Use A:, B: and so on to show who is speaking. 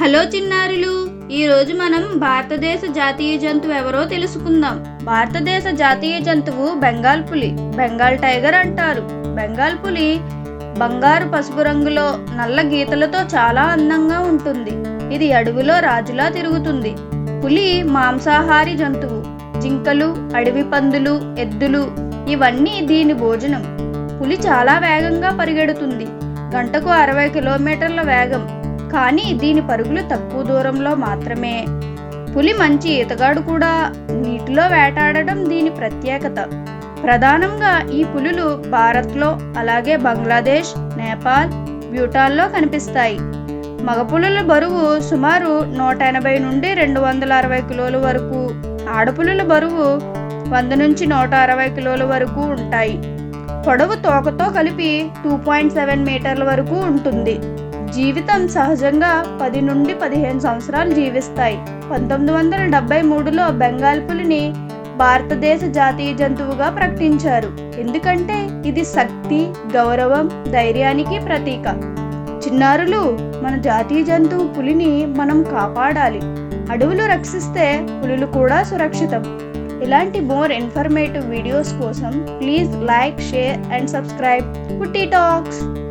A: Hello చిన్నారులు ఈరోజు మనం భారతదేశ జాతీయ జంతువు ఎవరో తెలుసుకుందాం. భారతదేశ జాతీయ జంతువు బెంగాల్ పులి బెంగాల్ టైగర్ అంటారు. బెంగాల్ పులి బంగారు పసుపు రంగులో నల్ల గీతలతో చాలా అందంగా ఉంటుంది. ఇది అడవిలో రాజులా తిరుగుతుంది. పులి మాంసాహారి జంతువు. జింకలు అడవి పందులు ఎద్దులు ఇవన్నీ దీని భోజనం. పులి చాలా వేగంగా పరిగెడుతుంది. గంటకు అరవై కిలోమీటర్ల వేగం. కానీ దీని పరుగులు తక్కువ దూరంలో మాత్రమే. పులి మంచి ఈతగాడు కూడా. నీటిలో వేటాడడం దీని ప్రత్యేకత. ప్రధానంగా ఈ పులులు భారత్లో అలాగే బంగ్లాదేశ్ నేపాల్ భూటాన్లో కనిపిస్తాయి. మగపులుల బరువు సుమారు నూట ఎనభై నుండి రెండు వందల అరవై కిలోల వరకు. ఆడపులుల బరువు వంద నుంచి నూట అరవై కిలోల వరకు ఉంటాయి. పొడవు తోకతో కలిపి టూ పాయింట్ సెవెన్ మీటర్ల వరకు ఉంటుంది. జీవితం సహజంగా పది నుండి పదిహేను సంవత్సరాలు జీవిస్తాయి. పంతొమ్మిది వందల డెబ్బై మూడులో బెంగాల్ పులిని భారతదేశ జాతీయ జంతువుగా ప్రకటించారు. ఎందుకంటే ఇది శక్తి గౌరవం ధైర్యానికి ప్రతీక. చిన్నారులు మన జాతీయ జంతువు పులిని మనం కాపాడాలి. అడవులు రక్షిస్తే పులులు కూడా సురక్షితం. ఇలాంటి మోర్ ఇన్ఫర్మేటివ్ వీడియోస్ కోసం please like share and subscribe Putti talks.